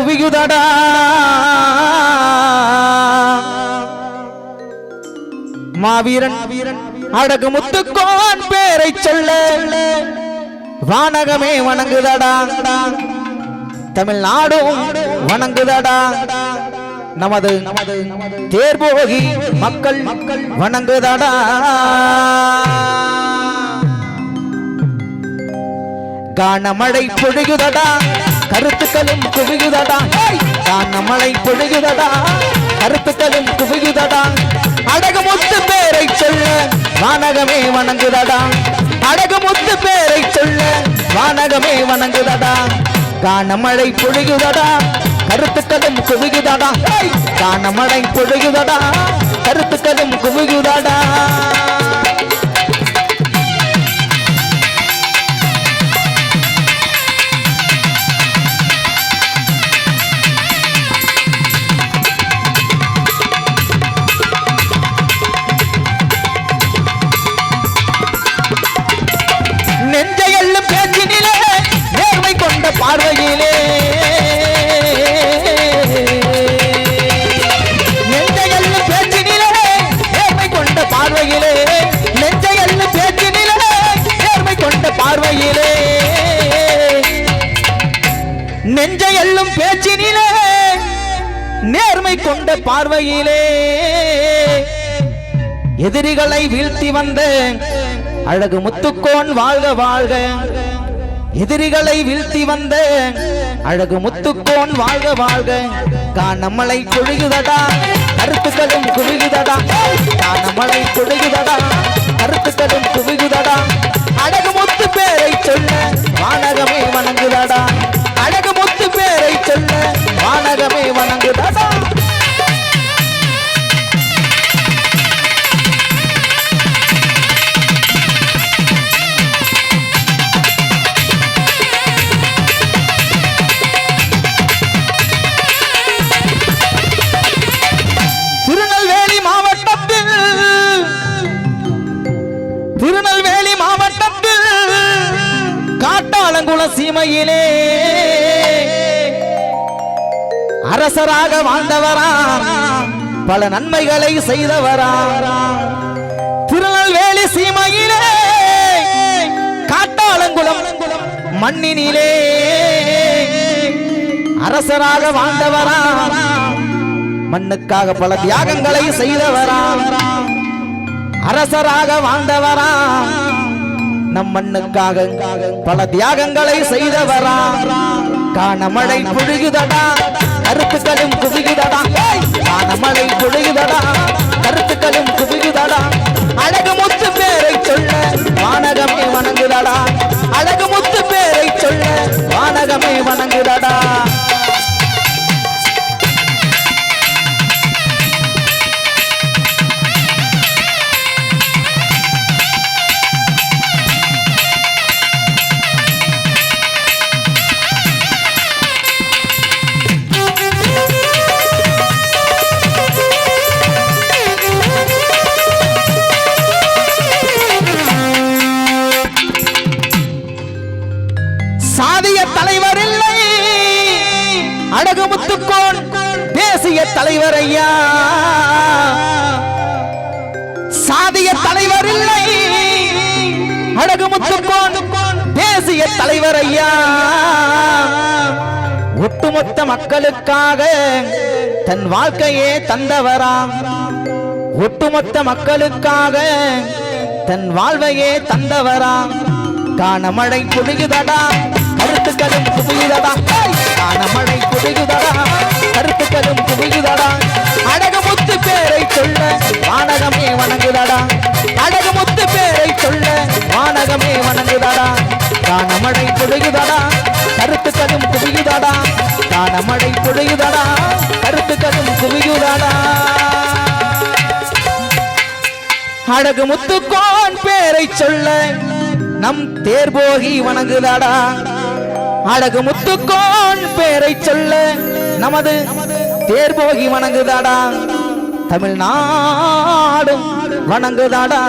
குவியுதடா மாவீரன் அடகு முத்துக்கோன் பேரை சொல்ல. வானகமே வணங்குதடா. தமிழ்நாடும் வணங்குதடா. நமது நமது தேர்போகி மக்கள் மக்கள் வணங்குதடா. காணமழை பொழியுதடா. கருத்துக்களும் குவியுதடா. தான் நம்மளை பொழுகுதடா கருத்துக்களும் குவியுதடா. அடகுமுத்து பேரை சொல்ல வானகமே வணங்குதடா. அடகு முத்து பேரை சொல்ல வானகமே வணங்குதடா. கானமழை பொழுகுதடா கருத்துக்களும் குவியுதடா. ஏய்! கானமழை பொழியுதடா. கருத்துக்களும் குவியுதடா. பேச்சினிலே நெஞ்ச எல்லும் பேச்சினிலே நேர்மை கொண்ட பார்வையிலே. எதிரிகளை வீழ்த்தி வந்த அழகு முத்துக்கோன் வாழ்க வாழ்க. எதிரிகளை வீழ்த்தி வந்த அழகு முத்துக்கோன் வாழ்க வாழ்க. காணமலை கொழுகுதடா கருத்துக்களும் குவியுதடா. காணமலை கொழுகுதடா கருத்துக்களும் குவிகுதடா காட்டாளங்குள சீமையிலே. அரசராக வாழ்ந்தவரா பல நன்மைகளை செய்தவரா திருநெல்வேலி சீமையிலே. காட்டாளங்குளம் மண்ணினிலே. அரசராக வாழ்ந்தவரா மண்ணுக்காக பல தியாகங்களை செய்தவரா அரசராக வாழ்ந்தவரா நம் மண்ணுக்காக பல தியாகங்களை செய்தவரா. காணமழை புழுகுதடா கருத்துக்களும் குவிகுதடா காணமழை புழுகுதடா கருத்துக்களும் குவிகுதடா அழகு முத்து பேரை சொல்ல வானகமே வணங்குதடா. அழகு முத்து பேரை சொல்ல வானகமே வணங்குதடா. சாதிய தலைவர் இல்லை. அடகு முத்துக்கோன் தேசிய தலைவர் ஐயா. சாதிய தலைவர் இல்லை. அடகு முத்துக்கோன் தேசிய தலைவர் ஐயா. ஒட்டுமொத்த மக்களுக்காக தன் வாழ்க்கையே தந்தவராம். ஒட்டுமொத்த மக்களுக்காக தன் வாழ்வையே தந்தவராம். காணமழை கருத்துக்களும் குவியுதடா ஏய்! காணமழை பொழியுதடா கருத்துக்களும் குவியுதடா அழகுமுத்து பேரை சொல்ல வானகமே வணங்குதடா. அழகுமுத்து பேரை சொல்ல வானகமே வணங்குதடா. காணமழை பொழியுதடா கருத்துக்களும் குவியுதடா காணமழை பொழியுதடா கருத்துக்களும் குவியுதடா அழகு முத்துக்கோன் பேரை சொல்ல நம் தேர்போகி வணங்குதாடா. அழகு முத்துக்கோன் பேரை சொல்ல நமது தேர்போகி வணங்குதாடா. தமிழ்நாடும் வணங்குதாடா.